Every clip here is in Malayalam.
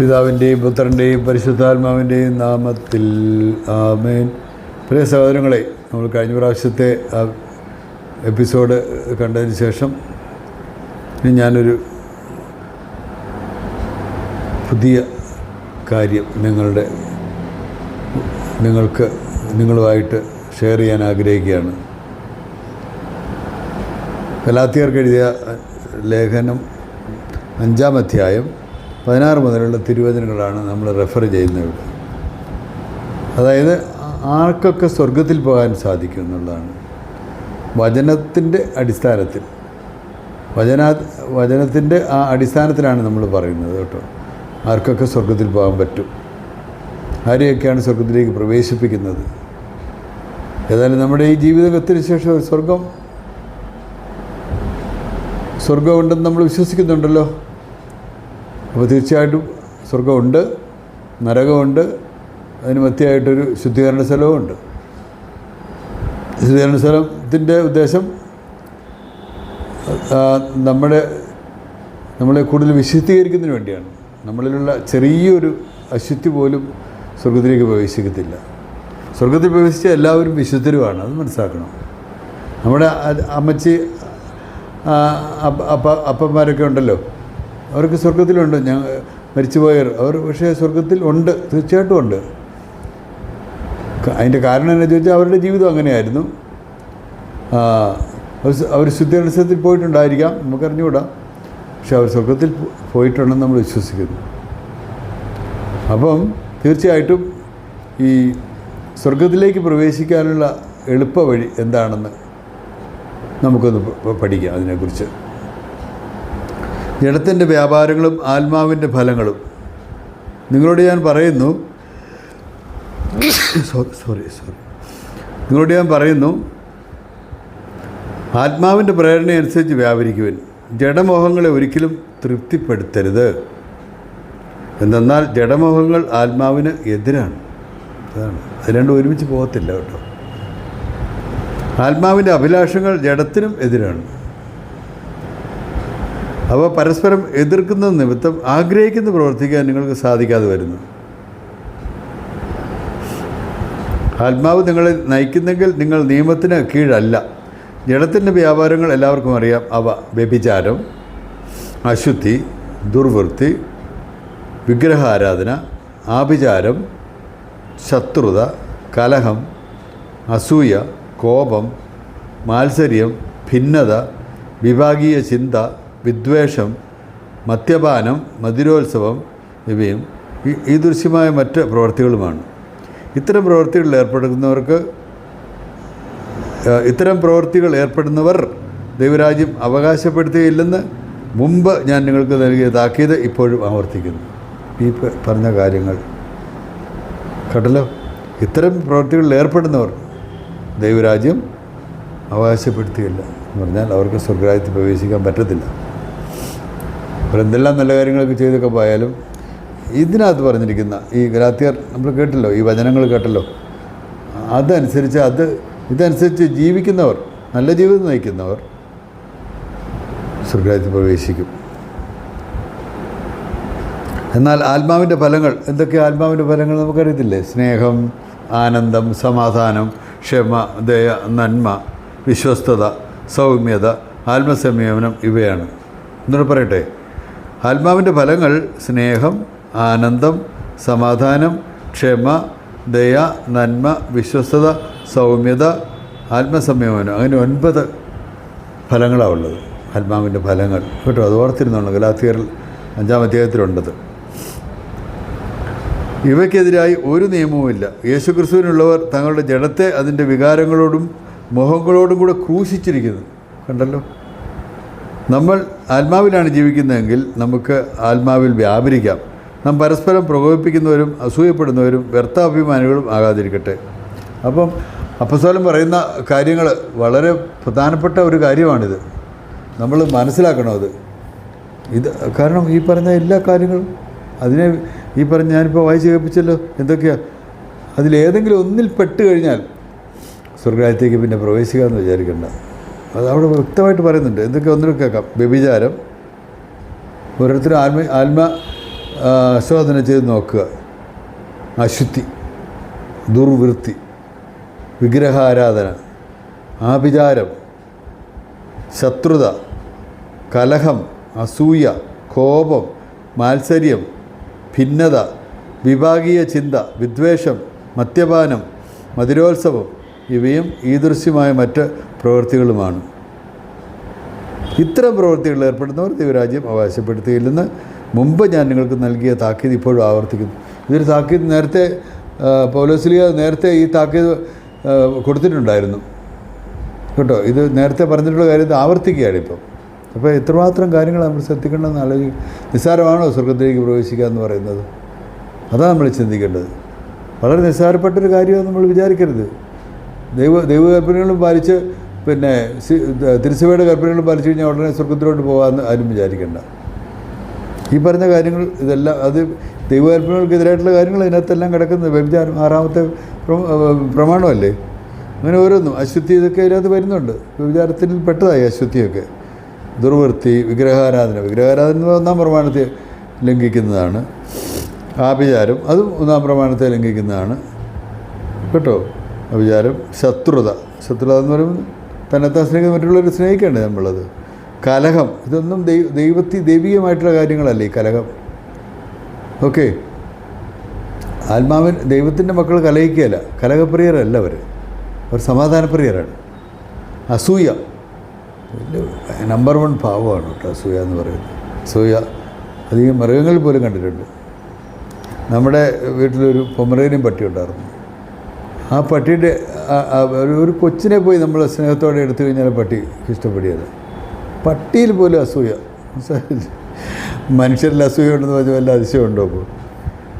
പിതാവിന്റെയും പുത്രന്റെയും പരിശുദ്ധാത്മാവിന്റെയും നാമത്തിൽ ആമേൻ. പ്രിയ സഹോദരങ്ങളെ നമ്മൾ കഴിഞ്ഞ പ്രാവശ്യത്തെ എപ്പിസോഡ് കണ്ടതിന് ശേഷം ഞാനൊരു പുതിയ കാര്യം നിങ്ങളുടെ നിങ്ങൾക്ക് നിങ്ങളുമായിട്ട് ഷെയർ ചെയ്യാൻ ആഗ്രഹിക്കുകയാണ്. കലാത്തിയർക്ക് എഴുതിയ ലേഖനം അഞ്ചാം അധ്യായം പതിനാറ് മുതലുള്ള തിരുവചനങ്ങളാണ് നമ്മൾ റെഫർ ചെയ്യുന്നത്. അതായത് ആർക്കൊക്കെ സ്വർഗത്തിൽ പോകാൻ സാധിക്കും എന്നുള്ളതാണ്. വചനത്തിന്റെ അടിസ്ഥാനത്തിൽ. വചന വചനത്തിന്റെ ആ അടിസ്ഥാനത്തിലാണ് നമ്മൾ പറയുന്നത് കേട്ടോ. ആർക്കൊക്കെ സ്വർഗത്തിൽ പോകാൻ പറ്റും. ആരെയൊക്കെയാണ് സ്വർഗത്തിലേക്ക് പ്രവേശിപ്പിക്കുന്നത്? ഏതായാലും നമ്മുടെ ഈ ജീവിതത്തിന് ശേഷം ഒരു സ്വർഗം സ്വർഗമുണ്ടെന്ന് നമ്മൾ വിശ്വസിക്കുന്നുണ്ടല്ലോ. അപ്പോൾ തീർച്ചയായിട്ടും സ്വർഗമുണ്ട് നരകമുണ്ട് അതിന് മധ്യമായിട്ടൊരു ശുദ്ധീകരണ സ്ഥലവുമുണ്ട്. ശുദ്ധീകരണ സ്ഥലത്തിന്റെ ഉദ്ദേശം നമ്മുടെ നമ്മളെ കൂടുതൽ വിശുദ്ധീകരിക്കുന്നതിന് വേണ്ടിയാണ്. നമ്മളിലുള്ള ചെറിയൊരു അശുദ്ധി പോലും സ്വർഗത്തിലേക്ക് പ്രവേശിക്കത്തില്ല. സ്വർഗത്തിൽ പ്രവേശിച്ച എല്ലാവരും വിശുദ്ധരുമാണ് അത് മനസ്സിലാക്കണം. നമ്മുടെ അമ്മച്ചി അപ്പ അപ്പന്മാരൊക്കെ ഉണ്ടല്ലോ? അവർക്ക് സ്വർഗത്തിലുണ്ട് ഞാൻ മരിച്ചുപോയവർ. അവർ പക്ഷേ സ്വർഗത്തിൽ ഉണ്ട്. തീർച്ചയായിട്ടും ഉണ്ട്. അതിന്റെ കാരണം എന്നു ചോദിച്ചാൽ അവരുടെ ജീവിതം അങ്ങനെയായിരുന്നു. അവർ ശുദ്ധീകരണത്തിൽ പോയിട്ടുണ്ടായിരിക്കാം. നമുക്കറിഞ്ഞുകൂടാ. പക്ഷെ അവർ സ്വർഗത്തിൽ പോയിട്ടുണ്ടെന്ന് നമ്മൾ വിശ്വസിക്കുന്നു. അപ്പം തീർച്ചയായിട്ടും ഈ സ്വർഗത്തിലേക്ക് പ്രവേശിക്കാനുള്ള എളുപ്പ വഴി എന്താണെന്ന് നമുക്കൊന്ന് പഠിക്കാം അതിനെക്കുറിച്ച്. ജഡത്തിന്റെ വ്യാപാരങ്ങളും ആത്മാവിന്റെ ഫലങ്ങളും. നിങ്ങളോട് ഞാൻ പറയുന്നു സോറി സോറി സോറി നിങ്ങളോട് ഞാൻ പറയുന്നു ആത്മാവിന്റെ പ്രേരണയനുസരിച്ച് വ്യാപരിക്കുവൻ. ജഡമോഹങ്ങളെ ഒരിക്കലും തൃപ്തിപ്പെടുത്തരുത്. എന്തെന്നാൽ ജഡമോഹങ്ങൾ ആത്മാവിന് എതിരാണ്. അതാണ്. അത് രണ്ടും ഒരുമിച്ച് പോകത്തില്ല കേട്ടോ. ആത്മാവിന്റെ അഭിലാഷങ്ങൾ ജഡത്തിനും എതിരാണ്. അവ പരസ്പരം എതിർക്കുന്ന നിമിത്തം ആഗ്രഹിക്കുന്ന പ്രവർത്തിക്കാൻ നിങ്ങൾക്ക് സാധിക്കാതെ വരുന്നു. ആത്മാവ് നിങ്ങളെ നയിക്കുന്നെങ്കിൽ നിങ്ങൾ നിയമത്തിന് കീഴല്ല. ജഡത്തിന്റെ വ്യാപാരങ്ങൾ എല്ലാവർക്കും അറിയാം. അവ വ്യഭിചാരം അശുദ്ധി ദുർവൃത്തി വിഗ്രഹാരാധന ആഭിചാരം ശത്രുത കലഹം അസൂയ കോപം മാത്സര്യം ഭിന്നത വിഭാഗീയ ചിന്ത വിദ്വേഷം മദ്യപാനം മധുരോത്സവം ഇവയും ഈ ദൃശ്യമായ മറ്റ് പ്രവൃത്തികളുമാണ് ഇത്തരം പ്രവൃത്തികളിൽ ഏർപ്പെടുന്നവർക്ക് ഇത്തരം പ്രവൃത്തികൾ ഏർപ്പെടുന്നവർ ദൈവരാജ്യം അവകാശപ്പെടുത്തുകയില്ലെന്ന് മുമ്പ് ഞാൻ നിങ്ങൾക്ക് നൽകിയ താക്കീത് ഇപ്പോഴും ആവർത്തിക്കുന്നു. ഈ പറഞ്ഞ കാര്യങ്ങൾ കേട്ടല്ലോ? ഇത്തരം പ്രവൃത്തികളിൽ ഏർപ്പെടുന്നവർ ദൈവരാജ്യം അവകാശപ്പെടുത്തുകയില്ല എന്ന് പറഞ്ഞാൽ അവർക്ക് സ്വർഗരാജ്യത്തിൽ പ്രവേശിക്കാൻ പറ്റത്തില്ല. അവരെന്തെല്ലാം നല്ല കാര്യങ്ങളൊക്കെ ചെയ്തൊക്കെ പോയാലും ഇതിനകത്ത് പറഞ്ഞിരിക്കുന്ന ഈ ഗ്രാത്തിയർ നമ്മൾ കേട്ടല്ലോ ഈ വചനങ്ങൾ കേട്ടല്ലോ. അതനുസരിച്ച് അത് ഇതനുസരിച്ച് ജീവിക്കുന്നവർ നല്ല ജീവിതം നയിക്കുന്നവർ സ്വർഗത്തിൽ പ്രവേശിക്കും. എന്നാൽ ആത്മാവിന്റെ ഫലങ്ങൾ എന്തൊക്കെ ആത്മാവിന്റെ ഫലങ്ങൾ നമുക്കറിയത്തില്ലേ? സ്നേഹം ആനന്ദം സമാധാനം ക്ഷമ ദയ നന്മ വിശ്വസ്തത സൗമ്യത ആത്മസംയമനം ഇവയാണ്. എന്നോട് പറയട്ടെ? ആത്മാവിന്റെ ഫലങ്ങൾ സ്നേഹം ആനന്ദം സമാധാനം ക്ഷമ ദയ നന്മ വിശ്വസ്തത സൗമ്യത ആത്മസംയമനം. അങ്ങനെ ഒൻപത് ഫലങ്ങളാണ് ഉള്ളത്. ആത്മാവിന്റെ ഫലങ്ങൾ. കേട്ടോ അത് ഓർത്തിരുന്നുള്ളൂ ഗലാത്തിയറിൽ അഞ്ചാം അധ്യായത്തിലുണ്ടത്. ഇവയ്ക്കെതിരായി ഒരു നിയമവുമില്ല യേശുക്രിസ്തുവിനുള്ളവർ തങ്ങളുടെ ജഡത്തെ അതിന്റെ വികാരങ്ങളോടും മോഹങ്ങളോടും കൂടെ ക്രൂശിച്ചിരിക്കുന്നു. കണ്ടല്ലോ? നമ്മൾ ആത്മാവിലാണ് ജീവിക്കുന്നതെങ്കിൽ നമുക്ക് ആത്മാവിൽ വ്യാപരിക്കാം. നാം പരസ്പരം പ്രകോപിപ്പിക്കുന്നവരും അസൂയപ്പെടുന്നവരും വ്യർത്ഥാഭിമാനികളും ആകാതിരിക്കട്ടെ. അപ്പം അപ്പസ്വലം പറയുന്ന കാര്യങ്ങൾ വളരെ പ്രധാനപ്പെട്ട ഒരു കാര്യമാണിത്. നമ്മൾ മനസ്സിലാക്കണം അത്. ഇത് കാരണം ഈ പറഞ്ഞ എല്ലാ കാര്യങ്ങളും അതിനെ ഈ പറഞ്ഞ ഞാനിപ്പോൾ വായിച്ച് കേൾപ്പിച്ചല്ലോ എന്തൊക്കെയാണ് അതിലേതെങ്കിലും ഒന്നിൽ പെട്ട് കഴിഞ്ഞാൽ സ്വർഗരാജ്യത്തേക്ക് പിന്നെ പ്രവേശിക്കാമെന്ന് വിചാരിക്കണ്ട. അത് അവിടെ വ്യക്തമായിട്ട് പറയുന്നുണ്ട്. എന്തൊക്കെ ഒന്നിനും കേൾക്കാം. വ്യഭിചാരം. ഓരോരുത്തരും ആത്മ ആത്മ ആസ്വാദനം ചെയ്ത് നോക്കുക. അശുദ്ധി. ദുർവൃത്തി. വിഗ്രഹാരാധന. ആഭിചാരം. ശത്രുത. കലഹം. അസൂയ. കോപം. മാത്സര്യം. ഭിന്നത. വിഭാഗീയ ചിന്ത. വിദ്വേഷം. മദ്യപാനം. മധുരോത്സവം. ഇവയും ഈ ദൃശ്യമായ മറ്റ് പ്രവൃത്തികളുമാണ്. ഇത്തരം പ്രവൃത്തികളിൽ ഏർപ്പെടുന്നവർ ദൈവരാജ്യം അവകാശപ്പെടുത്തുകയില്ലെന്ന് മുമ്പ് ഞാൻ നിങ്ങൾക്ക് നൽകിയ താക്കീത് ഇപ്പോഴും ആവർത്തിക്കുന്നു. ഇതൊരു താക്കീത് നേരത്തെ പൗലോസ്ലിയ നേരത്തെ ഈ താക്കീത് കൊടുത്തിട്ടുണ്ടായിരുന്നു. കേട്ടോ ഇത് നേരത്തെ പറഞ്ഞിട്ടുള്ള കാര്യം ആവർത്തിക്കുകയാണ് ഇപ്പം. അപ്പോൾ എത്രമാത്രം കാര്യങ്ങൾ നമ്മൾ ശ്രദ്ധിക്കേണ്ടതെന്ന് ആലോചിക്കും നിസ്സാരമാണോ സ്വർഗത്തിലേക്ക് പ്രവേശിക്കുക എന്ന് പറയുന്നത്? അതാണ് നമ്മൾ ചിന്തിക്കേണ്ടത്. വളരെ നിസ്സാരപ്പെട്ടൊരു കാര്യമാണ് നമ്മൾ വിചാരിക്കരുത്. ദൈവ ദൈവകൽപ്പനകളും പാലിച്ച് പിന്നെ തിരുസഭയുടെ കൽപ്പനകളും പാലിച്ചു കഴിഞ്ഞാൽ ഉടനെ സ്വർഗത്തിലോട്ട് പോകാമെന്ന് ആരും വിചാരിക്കേണ്ട. ഈ പറഞ്ഞ കാര്യങ്ങൾ ഇതെല്ലാം അത് ദൈവകൽപ്പനകൾക്കെതിരായിട്ടുള്ള കാര്യങ്ങൾ ഇതിനകത്തെല്ലാം കിടക്കുന്നത് വ്യഭിചാരം ആറാമത്തെ പ്രമാണമല്ലേ? അങ്ങനെ ഓരോന്നും അശുദ്ധി ഇതൊക്കെ ഇതിനകത്ത് വരുന്നുണ്ട്. വ്യഭിചാരത്തിൽ പെട്ടതായി അശുദ്ധിയൊക്കെ. ദുർവൃത്തി വിഗ്രഹാരാധന വിഗ്രഹാരാധന ഒന്നാം പ്രമാണത്തെ ലംഘിക്കുന്നതാണ്. ആഭിചാരം അതും ഒന്നാം പ്രമാണത്തെ ലംഘിക്കുന്നതാണ്. കേട്ടോ? വിചാരം ശത്രുത. ശത്രുത എന്ന് പറയുമ്പോൾ തന്നെത്താൻ സ്നേഹിക്കുന്ന മറ്റുള്ളവരെ സ്നേഹിക്കേണ്ടത് നമ്മളത്. കലഹം ഇതൊന്നും ദൈവ ദൈവത്തി ദൈവികമായിട്ടുള്ള കാര്യങ്ങളല്ലേ ഈ കലഹം? ഓക്കെ. ആത്മാവിൻ ദൈവത്തിന്റെ മക്കൾ കലഹിക്കുകയല്ല. കലഹപ്രിയരല്ല അവർ. അവർ സമാധാനപ്രിയരാണ്. അസൂയ. നമ്പർ വൺ ഭാവമാണ് കേട്ടോ അസൂയ എന്ന് പറയുന്നത്. അസൂയ അധികം മൃഗങ്ങൾ പോലും കണ്ടിട്ടുണ്ട്. നമ്മുടെ വീട്ടിലൊരു പൊമറേനിയും പട്ടി ഉണ്ടായിരുന്നു. ആ പട്ടിയുടെ ഒരു കൊച്ചിനെ പോയി നമ്മൾ സ്നേഹത്തോടെ എടുത്തു കഴിഞ്ഞാൽ പട്ടി ഇഷ്ടപ്പെടുകയാണ് പട്ടിയിൽ പോലും അസൂയ. മനുഷ്യരിൽ അസൂയ ഉണ്ടെന്ന് പറഞ്ഞാൽ വല്ല അതിശയമുണ്ടോ അപ്പോൾ?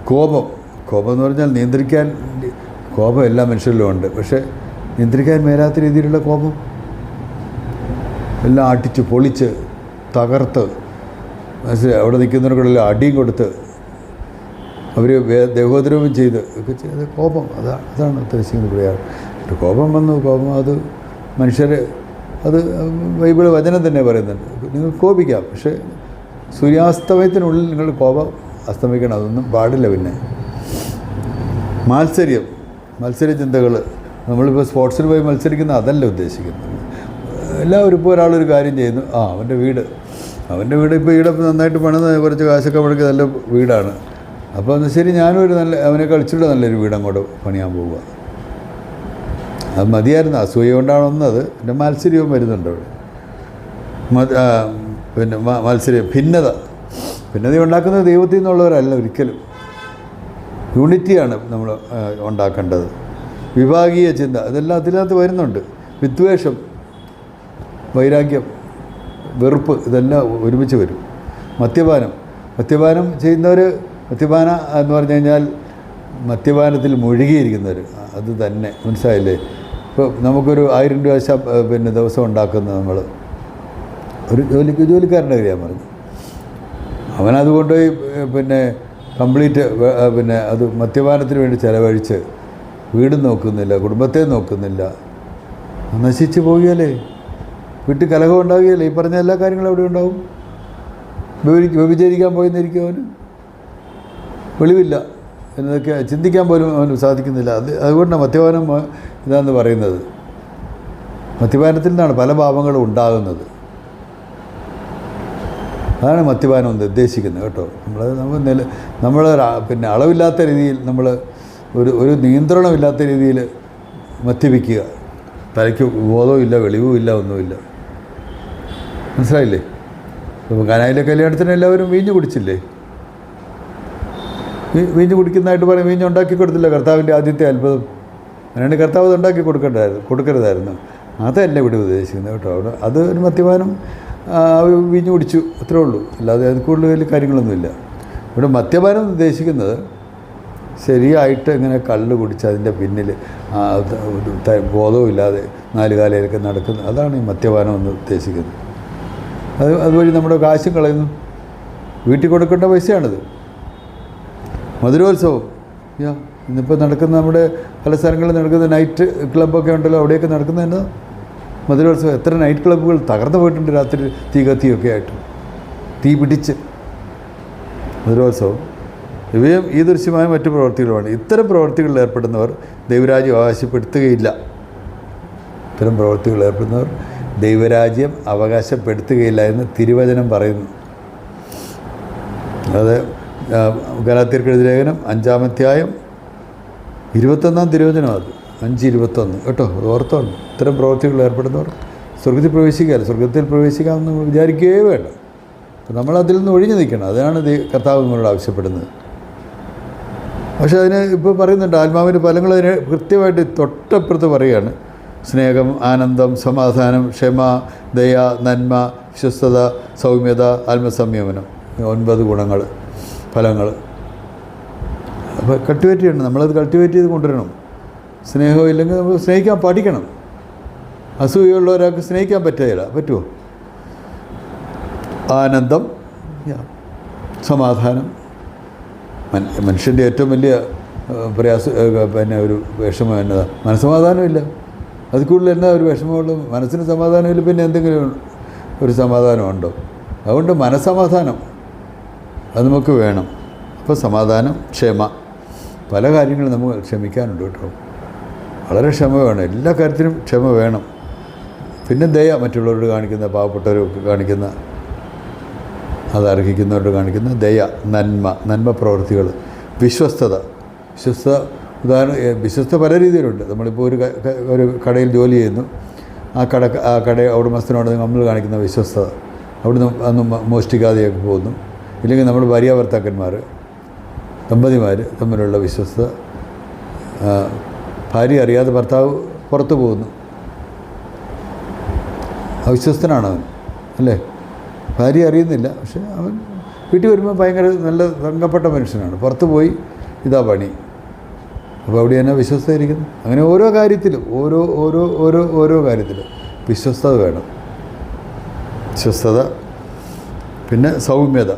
കോപം. കോപം എന്ന് പറഞ്ഞാൽ നിയന്ത്രിക്കാൻ കോപം എല്ലാ മനുഷ്യരിലും ഉണ്ട്. പക്ഷേ നിയന്ത്രിക്കാൻ മേലാത്ത രീതിയിലുള്ള കോപം? എല്ലാം ആട്ടിച്ച് പൊളിച്ച് തകർത്ത് മനസ്സിലായി? അവിടെ നിൽക്കുന്നവർക്കുള്ള അടിയും കൊടുത്ത് അവർ ദേഹോദ്രവം ചെയ്ത് ഒക്കെ ചെയ്ത് കോപം അതാണ് അതാണ് ഉദ്ദേശിക്കുന്നത് പറയാറ് ഒരു കോപം വന്നു കോപം അത് മനുഷ്യരെ അത് ബൈബിൾ വചനം തന്നെ പറയുന്നുണ്ട്. നിങ്ങൾ കോപിക്കാം പക്ഷേ സൂര്യാസ്തമയത്തിനുള്ളിൽ നിങ്ങൾ കോപം അസ്തമിക്കണം അതൊന്നും പാടില്ല പിന്നെ. മാത്സര്യം മത്സര ചിന്തകൾ നമ്മളിപ്പോൾ സ്പോർട്സിൽ പോയി മത്സരിക്കുന്ന അതല്ല ഉദ്ദേശിക്കുന്നത്. എല്ലാവരും ഇപ്പോൾ ഒരാളൊരു കാര്യം ചെയ്യുന്നു ആ അവന്റെ വീട് അവന്റെ വീട് ഇപ്പോൾ ഈടെ നന്നായിട്ട് പണിത് കുറച്ച് കാശൊക്കെ മുടക്കി നല്ല വീടാണ്. അപ്പോൾ എന്നാൽ ശരി ഞാനും ഒരു നല്ല അവനെ കളിച്ചിട്ട് നല്ലൊരു വീട് അങ്ങോട്ട് പണിയാൻ പോവുക. അത് മതിയായിരുന്നു അസൂയ കൊണ്ടാണ് ഒന്നത് പിന്നെ മാത്സര്യവും വരുന്നുണ്ട് അവിടെ. പിന്നെ മത്സര്യം ഭിന്നത. ഭിന്നത ഉണ്ടാക്കുന്നത് ദൈവത്തിൽ നിന്നുള്ളവരല്ല ഒരിക്കലും. യൂണിറ്റിയാണ് നമ്മൾ ഉണ്ടാക്കേണ്ടത്. വിഭാഗീയ ചിന്ത അതെല്ലാം അതിനകത്ത് വരുന്നുണ്ട്. വിദ്വേഷം വൈരാഗ്യം വെറുപ്പ് ഇതെല്ലാം ഒരുമിച്ച് വരും. മദ്യപാനം മദ്യപാനം ചെയ്യുന്നവർ മദ്യപാന എന്ന് പറഞ്ഞു കഴിഞ്ഞാൽ മദ്യപാനത്തിൽ മുഴുകിയിരിക്കുന്നവർ അത് തന്നെ മനസ്സിലായില്ലേ? ഇപ്പോൾ നമുക്കൊരു ആയിരം രൂപ ശബ് പിന്നെ ദിവസം ഉണ്ടാക്കുന്ന നമ്മൾ ഒരു ജോലിക്ക് ജോലിക്കാരന്റെ കാര്യം പറഞ്ഞു. അവനത് കൊണ്ടുപോയി പിന്നെ കംപ്ലീറ്റ് പിന്നെ അത് മദ്യപാനത്തിന് വേണ്ടി ചിലവഴിച്ച് വീട് നോക്കുന്നില്ല കുടുംബത്തെ നോക്കുന്നില്ല നശിച്ച് പോവുകയല്ലേ? വീട്ടിൽ കലഹം ഉണ്ടാവുകയല്ലേ? ഈ പറഞ്ഞ എല്ലാ കാര്യങ്ങളും അവിടെ ഉണ്ടാവും? വ്യഭിച- വ്യഭിചരിക്കാൻ പോയെന്നിരിക്കും അവന്. വെളിവില്ല എന്നൊക്കെ ചിന്തിക്കാൻ പോലും അവന് സാധിക്കുന്നില്ല. അത് അതുകൊണ്ടാണ് മദ്യപാനം ഇതാണെന്ന് പറയുന്നത്. മദ്യപാനത്തിൽ നിന്നാണ് പല പാപങ്ങളും ഉണ്ടാകുന്നത്. അതാണ് മദ്യപാനം എന്ന് ഉദ്ദേശിക്കുന്നത് കേട്ടോ. നമ്മൾ നമ്മൾ നില നമ്മൾ പിന്നെ അളവില്ലാത്ത രീതിയിൽ നമ്മൾ ഒരു ഒരു നിയന്ത്രണമില്ലാത്ത രീതിയിൽ മദ്യപിക്കുക. തലയ്ക്ക് ബോധവും ഇല്ല വെളിവും ഇല്ല ഒന്നുമില്ല. മനസ്സിലായില്ലേ? ഇപ്പോൾ കനായിലെ കല്യാണത്തിന് എല്ലാവരും വീഞ്ഞു കുടിച്ചില്ലേ? വീഞ്ഞ് കുടിക്കുന്നതായിട്ട് പറയും വീഞ്ഞ് ഉണ്ടാക്കി കൊടുത്തില്ല കർത്താവിന്റെ ആദ്യത്തെ അത്ഭുതം. അങ്ങനെയാണ് കർത്താവ് അത് ഉണ്ടാക്കി കൊടുക്കണ്ടായിരുന്നു കൊടുക്കരുതായിരുന്നു. അതല്ല ഇവിടെ ഉദ്ദേശിക്കുന്നത് കേട്ടോ. അവിടെ അത് ഒരു മദ്യപാനം വീഞ്ഞ് കുടിച്ചു അത്രേ ഉള്ളൂ. അല്ലാതെ അത് കൂടുതൽ വലിയ കാര്യങ്ങളൊന്നുമില്ല. ഇവിടെ മദ്യപാനം ഉദ്ദേശിക്കുന്നത് ശരിയായിട്ട് ഇങ്ങനെ കള്ള് കുടിച്ച് അതിന്റെ പിന്നിൽ ബോധവുമില്ലാതെ നാല് കാലയിലൊക്കെ നടക്കുന്നത് അതാണ് ഈ മദ്യപാനം എന്ന് ഉദ്ദേശിക്കുന്നത്. അത് അതുവഴി നമ്മുടെ കാശും കളയുന്നു. വീട്ടിൽ കൊടുക്കേണ്ട പൈസയാണിത്. മധുരോത്സവം. യാ ഇന്നിപ്പോൾ നടക്കുന്ന നമ്മുടെ പല സ്ഥലങ്ങളിൽ നടക്കുന്ന നൈറ്റ് ക്ലബ്ബൊക്കെ ഉണ്ടല്ലോ അവിടെയൊക്കെ നടക്കുന്ന എന്താ മധുരോത്സവം. എത്ര നൈറ്റ് ക്ലബ്ബുകൾ തകർന്നു പോയിട്ടുണ്ട് രാത്രി തീ കത്തിയൊക്കെ ആയിട്ട്. തീ പിടിച്ച്. മധുരോത്സവം. ഇവയും ഈ ദൃശ്യമായ മറ്റു പ്രവർത്തികളുമാണ് ഇത്തരം പ്രവർത്തികളിൽ ഏർപ്പെടുന്നവർ ദൈവരാജ്യം അവകാശപ്പെടുത്തുകയില്ല. ഇത്തരം പ്രവർത്തികളിൽ ഏർപ്പെടുന്നവർ ദൈവരാജ്യം അവകാശപ്പെടുത്തുകയില്ല എന്ന് തിരുവചനം പറയുന്നു. അത് ഗലാത്തിയർക്കെഴുതിയ ലേഖനം അഞ്ചാമധ്യായം ഇരുപത്തൊന്നാം തിരുവചനം അത്. അഞ്ച് ഇരുപത്തൊന്ന് കേട്ടോ അത് ഇത്തരം പ്രവർത്തികളിൽ ഏർപ്പെടുന്നവർ സ്വർഗത്തിൽ പ്രവേശിക്കുകയല്ല. സ്വർഗത്തിൽ പ്രവേശിക്കാമെന്ന് വിചാരിക്കുകയേ വേണ്ട. അപ്പം നമ്മൾ അതിൽ നിന്ന് ഒഴിഞ്ഞു നിൽക്കണം. അതാണ് ഇത് കർത്താവ് നിങ്ങളോട് ആവശ്യപ്പെടുന്നത്. പക്ഷേ അതിന് ഇപ്പോൾ പറയുന്നുണ്ട് ആത്മാവിന്റെ ഫലങ്ങൾ അതിന് കൃത്യമായിട്ട് തൊട്ടപ്പുറത്ത് പറയുകയാണ്. സ്നേഹം ആനന്ദം സമാധാനം ക്ഷമ ദയ നന്മ വിശ്വസ്തത സൗമ്യത ആത്മസംയമനം. ഒൻപത് ഗുണങ്ങൾ. ഫലങ്ങൾ. അപ്പോൾ കൾട്ടിവേറ്റ് ചെയ്യണം. നമ്മളത് കൾട്ടിവേറ്റ് ചെയ്ത് കൊണ്ടുവരണം. സ്നേഹം ഇല്ലെങ്കിൽ നമ്മൾ സ്നേഹിക്കാൻ പഠിക്കണം. അസൂയുള്ള ഒരാൾക്ക് സ്നേഹിക്കാൻ പറ്റുകയില്ല. പറ്റുമോ ആനന്ദം. സമാധാനം. മനുഷ്യന്റെ ഏറ്റവും വലിയ പ്രയാസ പിന്നെ ഒരു വിഷമം എന്നതാണ് മനസ്സമാധാനമില്ല. അത് കൂടുതൽ എന്നാ ഒരു വിഷമമുള്ളൂ മനസ്സിന് സമാധാനമില്ല പിന്നെ എന്തെങ്കിലും ഒരു സമാധാനമുണ്ടോ? അതുകൊണ്ട് മനസ്സമാധാനം. അത് നമുക്ക് വേണം. അപ്പോൾ സമാധാനം ക്ഷമ. പല കാര്യങ്ങളും നമുക്ക് ക്ഷമിക്കാനുണ്ട് കേട്ടോ. വളരെ ക്ഷമ വേണം. എല്ലാ കാര്യത്തിനും ക്ഷമ വേണം. പിന്നെ ദയ മറ്റുള്ളവരോട് കാണിക്കുന്ന പാവപ്പെട്ടവരൊക്കെ കാണിക്കുന്ന അത് അർഹിക്കുന്നവരോട് കാണിക്കുന്ന ദയ നന്മ നന്മ പ്രവൃത്തികൾ വിശ്വസ്തത. വിശ്വസ്ത ഉദാഹരണം വിശ്വസ്ത പല രീതിയിലുണ്ട്. നമ്മളിപ്പോൾ ഒരു ഒരു കടയിൽ ജോലി ചെയ്യുന്നു. ആ കട ആ കട ഉടമസ്ഥനോട് നമ്മൾ കാണിക്കുന്ന വിശ്വസ്തത. അവിടുന്ന് അന്ന് മോഷ്ടിക്കാതെയൊക്കെ പോകുന്നു. ഇല്ലെങ്കിൽ നമ്മൾ ഭാര്യ ഭർത്താക്കന്മാർ ദമ്പതിമാർ തമ്മിലുള്ള വിശ്വസ്ത ഭാര്യ അറിയാതെ ഭർത്താവ് പുറത്തു പോകുന്നു. അവിശ്വസ്തനാണ് അവൻ അല്ലേ? ഭാര്യ അറിയുന്നില്ല പക്ഷെ അവൻ വീട്ടിൽ വരുമ്പോൾ ഭയങ്കര നല്ല തങ്കപ്പെട്ട മനുഷ്യനാണ്. പുറത്തു പോയി ഇതാ പണി. അപ്പോൾ അവിടെ തന്നെ വിശ്വസ്തമായിരിക്കുന്നു അങ്ങനെ ഓരോ കാര്യത്തിലും ഓരോ ഓരോ ഓരോ ഓരോ കാര്യത്തിലും വിശ്വസ്തത വേണം. വിശ്വസ്തത പിന്നെ സൗമ്യത.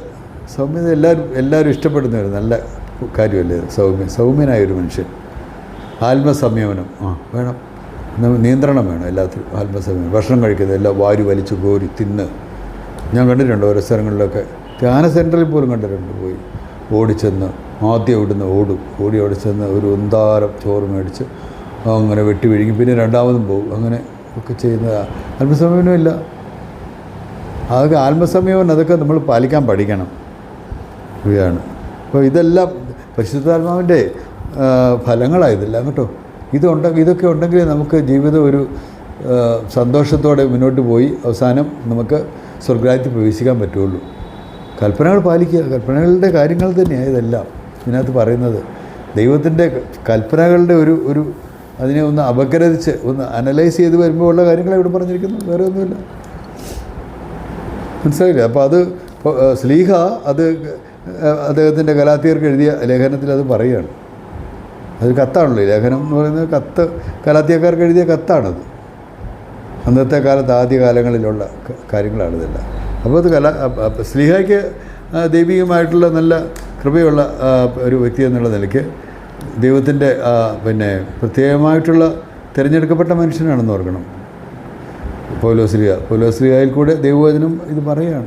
സൗമ്യത എല്ലാവരും എല്ലാവരും ഇഷ്ടപ്പെടുന്ന ഒരു നല്ല കാര്യമല്ലേ? സൗമ്യ സൗമ്യനായ ഒരു മനുഷ്യൻ. ആത്മസംയമനം. ആ വേണം. നിയന്ത്രണം വേണം എല്ലാത്തിലും ആത്മസംയമനം. ഭക്ഷണം കഴിക്കുന്നത് എല്ലാം വാരി വലിച്ച് കോരി തിന്ന്. ഞാൻ കണ്ടിട്ടുണ്ട് ഓരോ സ്ഥലങ്ങളിലൊക്കെ. ധ്യാന സെന്ററിൽ പോലും കണ്ടിട്ടുണ്ട് പോയി. ഓടിച്ചെന്ന്. ആദ്യം ഇവിടുന്ന് ഓടും. ഓടി ഓടിച്ചെന്ന് ഒരു ഒന്താരം ചോറ് മേടിച്ച് അങ്ങനെ വെട്ടി വിഴുങ്ങി. പിന്നെ രണ്ടാമതും പോകും. അങ്ങനെ ഒക്കെ ചെയ്യുന്ന ആത്മസംയമനമില്ല അതൊക്കെ ആത്മസംയമനം അതൊക്കെ നമ്മൾ പാലിക്കാൻ പഠിക്കണം. ഇവയാണ് അപ്പോൾ ഇതെല്ലാം പരിശുദ്ധാത്മാവിന്റെ ഫലങ്ങളായതെല്ലാം കേട്ടോ. ഇതുണ്ട് ഇതൊക്കെ ഉണ്ടെങ്കിൽ നമുക്ക് ജീവിതം ഒരു സന്തോഷത്തോടെ മുന്നോട്ട് പോയി അവസാനം നമുക്ക് സ്വർഗരാജ്യത്തിൽ പ്രവേശിക്കാൻ പറ്റുള്ളൂ. കൽപ്പനകൾ പാലിക്കുക കൽപ്പനകളുടെ കാര്യങ്ങൾ തന്നെയാണ് ഇതെല്ലാം ഇതിനകത്ത് പറയുന്നത്. ദൈവത്തിന്റെ കൽപ്പനകളുടെ ഒരു ഒരു അതിനെ ഒന്ന് അപഗ്രഹിച്ച് ഒന്ന് അനലൈസ് ചെയ്ത് വരുമ്പോൾ ഉള്ള കാര്യങ്ങൾ ഇവിടെ പറഞ്ഞിരിക്കുന്നു വേറെ ഒന്നുമില്ല. മനസ്സിലായില്ലേ? അപ്പോൾ അത് സ്ലീഹ അത് അദ്ദേഹത്തിന്റെ കലാത്തിയർക്ക് എഴുതിയ ലേഖനത്തിൽ അത് പറയുകയാണ്. അത് കത്താണല്ലോ ലേഖനം എന്ന് പറയുന്നത് കത്ത് കലാത്തിയക്കാർക്ക് എഴുതിയ കത്താണത്. അന്നത്തെ കാലത്ത് ആദ്യ കാലങ്ങളിലുള്ള ക- കാര്യങ്ങളാണ് ഇതെല്ലാം. അപ്പോൾ അത് കല സ്ലീഹയ്ക്ക് ദൈവികമായിട്ടുള്ള നല്ല കൃപയുള്ള ഒരു വ്യക്തി എന്നുള്ള നിലയ്ക്ക് ദൈവത്തിന്റെ പിന്നെ പ്രത്യേകമായിട്ടുള്ള തിരഞ്ഞെടുക്കപ്പെട്ട മനുഷ്യനാണെന്ന് ഓർക്കണം. പൗലോസ്ലിയ പൗലോസ്ലിയയിൽ കൂടെ ദൈവവചനം ഇത് പറയുകയാണ്.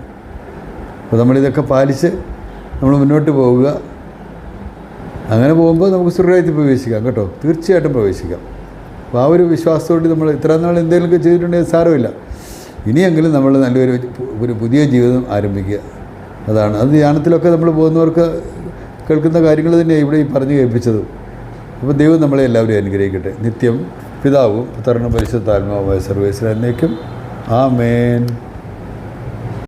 അപ്പോൾ നമ്മളിതൊക്കെ പാലിച്ച് നമ്മൾ മുന്നോട്ട് പോവുക. അങ്ങനെ പോകുമ്പോൾ നമുക്ക് സുഖമായിട്ട് പ്രവേശിക്കാം കേട്ടോ. തീർച്ചയായിട്ടും പ്രവേശിക്കാം. അപ്പോൾ ആ ഒരു വിശ്വാസത്തോട് നമ്മൾ ഇത്ര നാൾ എന്തെങ്കിലുമൊക്കെ ചെയ്തിട്ടുണ്ടെങ്കിൽ സാരമില്ല. ഇനിയെങ്കിലും നമ്മൾ നല്ലൊരു ഒരു പുതിയ ജീവിതം ആരംഭിക്കുക. അതാണ്. അത് ധ്യാനത്തിലൊക്കെ നമ്മൾ പോകുന്നവർക്ക് കേൾക്കുന്ന കാര്യങ്ങൾ തന്നെയാണ് ഇവിടെ ഈ പറഞ്ഞു കേൾപ്പിച്ചത്. അപ്പോൾ ദൈവം നമ്മളെ എല്ലാവരും അനുഗ്രഹിക്കട്ടെ. നിത്യം പിതാവും പുത്രനും പരിശുദ്ധാത്മാവുമായ സർവേശ്വരനേക്കും ആ മേൻ